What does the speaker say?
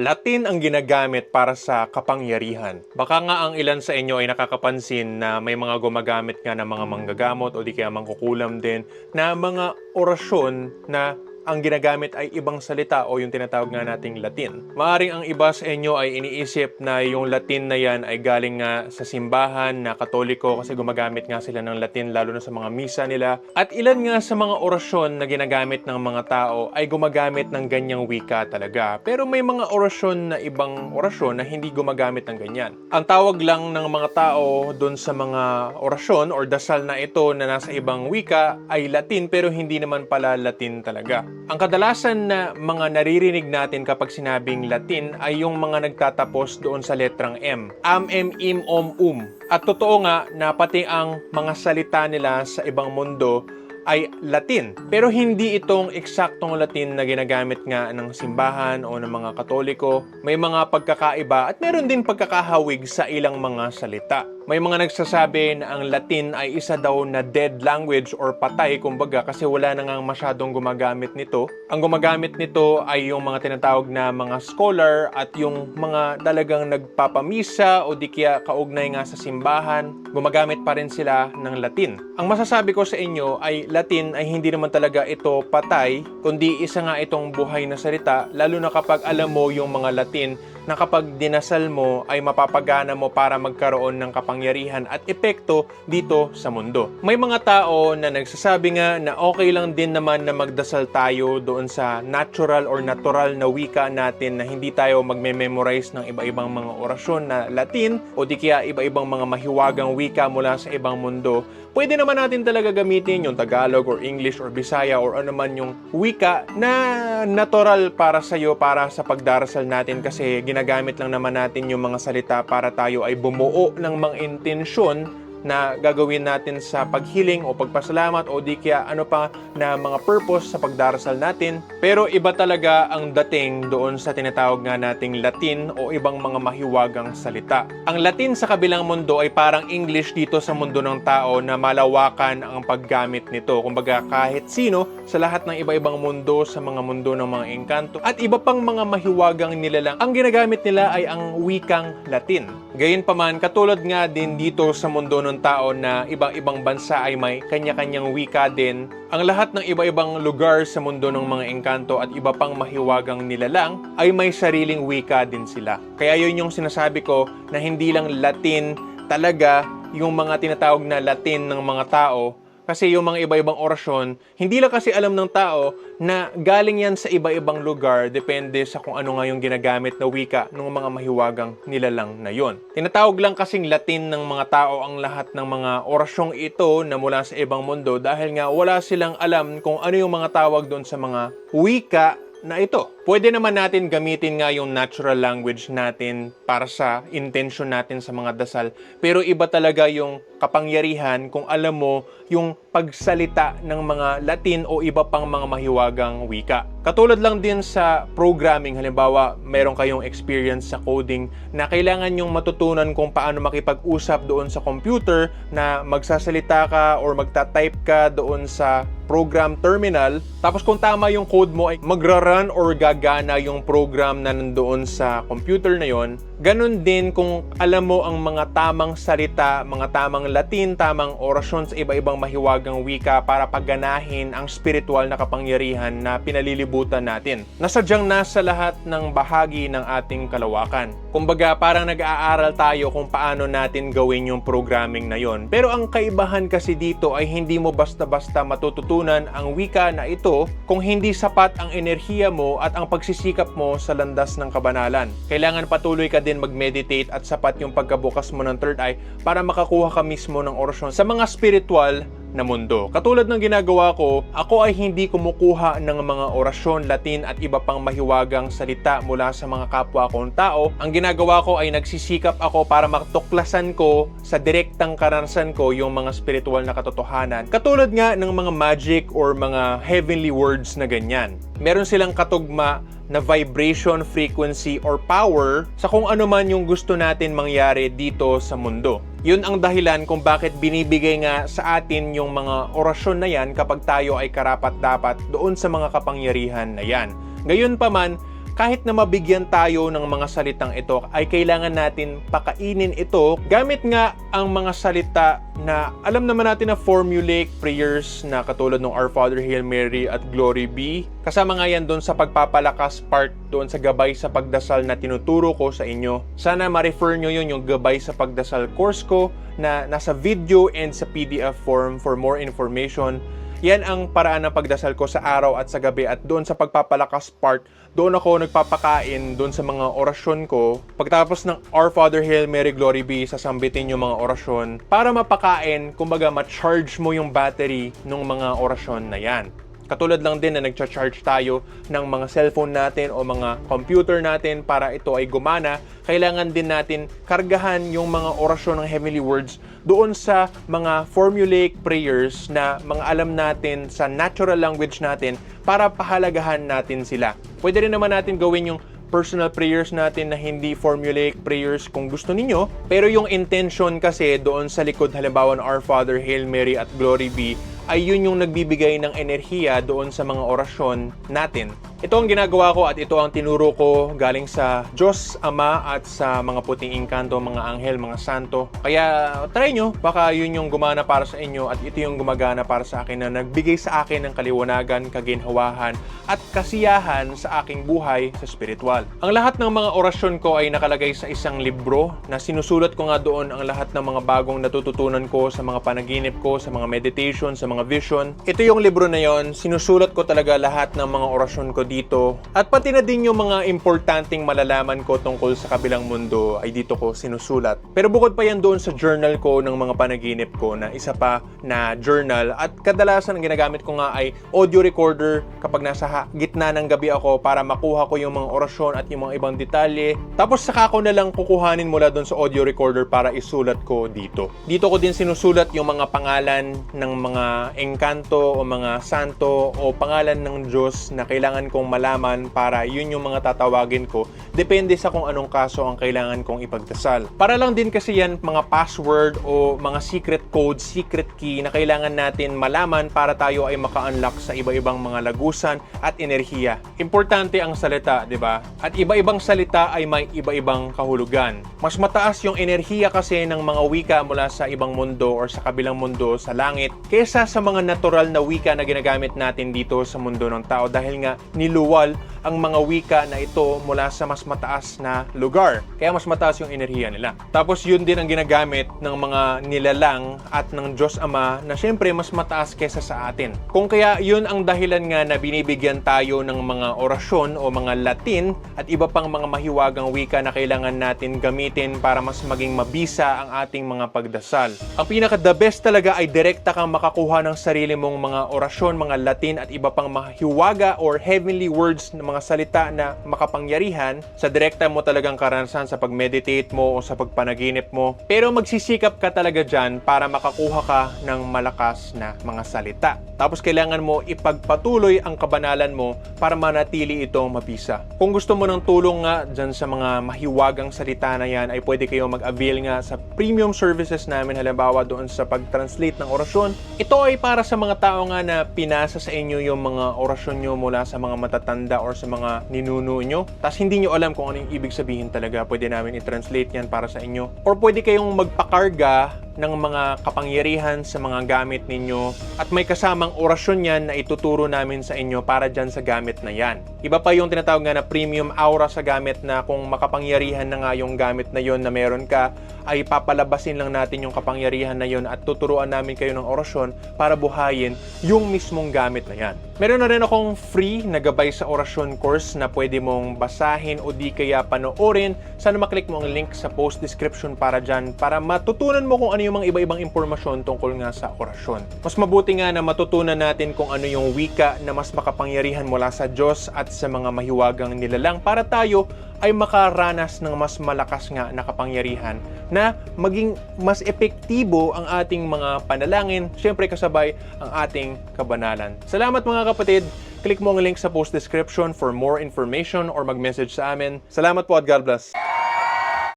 Latin ang ginagamit para sa kapangyarihan. Baka nga ang ilan sa inyo ay nakakapansin na may mga gumagamit nga ng mga manggagamot o di kaya mangkukulam din na mga orasyon na ang ginagamit ay ibang salita o yung tinatawag nga nating Latin. Maaring ang iba sa inyo ay iniisip na yung Latin na yan ay galing nga sa simbahan na katoliko kasi gumagamit nga sila ng Latin lalo na sa mga misa nila. At ilan nga sa mga orasyon na ginagamit ng mga tao ay gumagamit ng ganyang wika talaga. Pero may mga orasyon na ibang orasyon na hindi gumagamit ng ganyan. Ang tawag lang ng mga tao doon sa mga orasyon or dasal na ito na nasa ibang wika ay Latin pero hindi naman pala Latin talaga. Ang kadalasan na mga naririnig natin kapag sinabing Latin ay yung mga nagtatapos doon sa letrang M. Am, em, im, om, um. At totoo nga na pati ang mga salita nila sa ibang mundo ay Latin. Pero hindi itong eksaktong Latin na ginagamit nga ng simbahan o ng mga katoliko. May mga pagkakaiba at meron din pagkakahawig sa ilang mga salita. May mga nagsasabi na ang Latin ay isa daw na dead language or patay kumbaga kasi wala na nga masyadong gumagamit nito. Ang gumagamit nito ay yung mga tinatawag na mga scholar at yung mga talagang nagpapamisa o di kaya kaugnay nga sa simbahan, gumagamit pa rin sila ng Latin. Ang masasabi ko sa inyo ay Latin ay hindi naman talaga ito patay, kundi isa nga itong buhay na salita, lalo na kapag alam mo yung mga Latin na kapag dinasal mo ay mapapagana mo para magkaroon ng kapangyarihan at epekto dito sa mundo. May mga tao na nagsasabi nga na okay lang din naman na magdasal tayo doon sa natural or natural na wika natin na hindi tayo magme-memorize ng iba-ibang mga orasyon na Latin o di kaya iba-ibang mga mahiwagang wika mula sa ibang mundo. Pwede naman natin talaga gamitin yung Tagalog or English or Bisaya or ano man yung wika na natural para sa iyo para sa pagdarasal natin kasi ginagamit lang naman natin yung mga salita para tayo ay bumuo ng mga intensyon na gagawin natin sa paghiling o pagpasalamat o di kaya ano pa na mga purpose sa pagdarasal natin. Pero iba talaga ang dating doon sa tinatawag nga nating Latin o ibang mga mahiwagang salita. Ang Latin sa kabilang mundo ay parang English dito sa mundo ng tao na malawakan ang paggamit nito. Kumbaga kahit sino sa lahat ng iba-ibang mundo sa mga mundo ng mga engkanto at iba pang mga mahiwagang nilalang ang ginagamit nila ay ang wikang Latin. Gayunpaman, katulad nga din dito sa mundo ng tao na ibang-ibang bansa ay may kanya-kanyang wika din, ang lahat ng iba-ibang lugar sa mundo ng mga engkanto at iba pang mahiwagang nilalang ay may sariling wika din sila. Kaya yun yung sinasabi ko na hindi lang Latin talaga yung mga tinatawag na Latin ng mga tao kasi yung mga iba-ibang orasyon, hindi lang kasi alam ng tao na galing yan sa iba-ibang lugar depende sa kung ano nga yung ginagamit na wika ng mga mahiwagang nilalang na yon. Tinatawag lang kasing Latin ng mga tao ang lahat ng mga orasyong ito na mula sa ibang mundo dahil nga wala silang alam kung ano yung mga tawag doon sa mga wika na ito. Pwede naman natin gamitin nga yung natural language natin para sa intention natin sa mga dasal. Pero iba talaga yung kapangyarihan kung alam mo yung pagsalita ng mga Latin o iba pang mga mahiwagang wika. Katulad lang din sa programming, halimbawa, meron kayong experience sa coding na kailangan yung matutunan kung paano makipag-usap doon sa computer na magsasalita ka or magta-type ka doon sa program terminal. Tapos kung tama yung code mo ay magra-run or gagana yung program na nandoon sa computer na yon. Ganon din kung alam mo ang mga tamang salita, mga tamang Latin, tamang orasyon sa iba-ibang mahiwagang wika para pagganahin ang spiritual na kapangyarihan na pinalilibutan natin. Nasadyang nasa lahat ng bahagi ng ating kalawakan. Kumbaga, parang nag-aaral tayo kung paano natin gawin yung programming na yon. Pero ang kaibahan kasi dito ay hindi mo basta-basta matututunan ang wika na ito kung hindi sapat ang enerhiya mo at ang pagsisikap mo sa landas ng kabanalan. Kailangan patuloy ka din mag-meditate at sapat yung pagkabukas mo ng third eye para makakuha ka mismo ng orasyon. Sa mga spiritual na mundo. Katulad ng ginagawa ko, ako ay hindi kumukuha ng mga orasyon, Latin at iba pang mahiwagang salita mula sa mga kapwa kong tao. Ang ginagawa ko ay nagsisikap ako para matuklasan ko sa direktang karanasan ko yung mga spiritual na katotohanan. Katulad nga ng mga magic or mga heavenly words na ganyan. Meron silang katugma na vibration, frequency, or power sa kung ano man yung gusto natin mangyari dito sa mundo. Yun ang dahilan kung bakit binibigay nga sa atin yung mga orasyon na yan kapag tayo ay karapat dapat doon sa mga kapangyarihan na yan. Gayon pa man, kahit na mabigyan tayo ng mga salitang ito, ay kailangan natin pakainin ito gamit nga ang mga salita na alam naman natin na formulaic prayers na katulad ng Our Father, Hail Mary at Glory Be. Kasama nga yan doon sa pagpapalakas part doon sa gabay sa pagdasal na tinuturo ko sa inyo. Sana ma-refer nyo yun yung gabay sa pagdasal course ko na nasa video and sa PDF form for more information. Yan ang paraan ng pagdasal ko sa araw at sa gabi at doon sa pagpapalakas part, doon ako nagpapakain doon sa mga orasyon ko. Pagtapos ng Our Father, Hail Mary, Glory Be, sasambitin yung mga orasyon para mapakain, kumbaga ma-charge mo yung battery ng mga orasyon na yan. Katulad lang din na nagcha-charge tayo ng mga cellphone natin o mga computer natin para ito ay gumana, kailangan din natin kargahan yung mga orasyon ng heavenly words doon sa mga formulaic prayers na mga alam natin sa natural language natin para pahalagahan natin sila. Pwede rin naman natin gawin yung personal prayers natin na hindi formulaic prayers kung gusto ninyo. Pero yung intention kasi doon sa likod halimbawa ng Our Father, Hail Mary at Glory Be ay yun yung nagbibigay ng enerhiya doon sa mga orasyon natin. Ito ang ginagawa ko at ito ang tinuro ko galing sa Diyos Ama at sa mga puting engkanto, mga anghel, mga santo. Kaya try nyo, baka yun yung gumana para sa inyo at ito yung gumagana para sa akin na nagbigay sa akin ng kaliwanagan, kaginhawahan at kasiyahan sa aking buhay sa spiritual. Ang lahat ng mga orasyon ko ay nakalagay sa isang libro na sinusulat ko nga doon ang lahat ng mga bagong natututunan ko sa mga panaginip ko, sa mga meditation, sa mga vision. Ito yung libro na yon, sinusulat ko talaga lahat ng mga orasyon ko dito. At pati na din yung mga importanteng malalaman ko tungkol sa kabilang mundo ay dito ko sinusulat. Pero bukod pa yan doon sa journal ko ng mga panaginip ko na isa pa na journal at kadalasan ang ginagamit ko nga ay audio recorder kapag nasa gitna ng gabi ako para makuha ko yung mga orasyon at yung mga ibang detalye. Tapos saka ko na lang kukuhanin mula doon sa audio recorder para isulat ko dito. Dito ko din sinusulat yung mga pangalan ng mga engkanto o mga santo o pangalan ng Diyos na kailangan kong malaman para yun yung mga tatawagin ko. Depende sa kung anong kaso ang kailangan kong ipagdasal. Para lang din kasi yan mga password o mga secret code, secret key na kailangan natin malaman para tayo ay maka-unlock sa iba-ibang mga lagusan at enerhiya. Importante ang salita, di ba? At iba-ibang salita ay may iba-ibang kahulugan. Mas mataas yung enerhiya kasi ng mga wika mula sa ibang mundo or sa kabilang mundo sa langit kesa sa mga natural na wika na ginagamit natin dito sa mundo ng tao dahil nga niluwal ang mga wika na ito mula sa mas mataas na lugar. Kaya mas mataas yung enerhiya nila. Tapos yun din ang ginagamit ng mga nilalang at ng Diyos Ama na syempre mas mataas kesa sa atin. Kung kaya yun ang dahilan nga na binibigyan tayo ng mga orasyon o mga Latin at iba pang mga mahiwagang wika na kailangan natin gamitin para mas maging mabisa ang ating mga pagdasal. Ang pinaka the best talaga ay direkta kang makakuha ng sarili mong mga orasyon, mga Latin at iba pang mahiwaga or heavenly words na mga salita na makapangyarihan sa direkta mo talagang karanasan sa pag-meditate mo o sa pagpanaginip mo. Pero magsisikap ka talaga dyan para makakuha ka ng malakas na mga salita. Tapos kailangan mo ipagpatuloy ang kabanalan mo para manatili itong mabisa. Kung gusto mo ng tulong nga dyan sa mga mahiwagang salita na yan, ay pwede kayo mag-avail nga sa premium services namin halimbawa doon sa pag-translate ng orasyon. Ito ay para sa mga tao nga na pinasa sa inyo yung mga orasyon nyo mula sa mga matatanda or sa mga ninuno nyo. Tapos hindi nyo alam kung ano yung ibig sabihin talaga. Pwede namin i-translate yan para sa inyo. Or pwede kayong magpakarga ng mga kapangyarihan sa mga gamit ninyo at may kasamang orasyon yan na ituturo namin sa inyo para dyan sa gamit na yan. Iba pa yung tinatawag nga na premium aura sa gamit na kung makapangyarihan na nga yung gamit na yon na meron ka, ay papalabasin lang natin yung kapangyarihan na yon at tuturuan namin kayo ng orasyon para buhayin yung mismong gamit na yan. Meron na rin akong free na gabay sa orasyon course na pwede mong basahin o di kaya panoorin. Sana maklik mo ang link sa post description para dyan para matutunan mo kung ano yung mga iba-ibang impormasyon tungkol nga sa orasyon. Mas mabuti nga na matutunan natin kung ano yung wika na mas makapangyarihan mula sa Diyos at sa mga mahiwagang nilalang para tayo ay makaranas ng mas malakas nga na kapangyarihan na maging mas epektibo ang ating mga panalangin, syempre kasabay ang ating kabanalan. Salamat mga kapatid! Click mo ang link sa post description for more information or mag-message sa amin. Salamat po at God bless!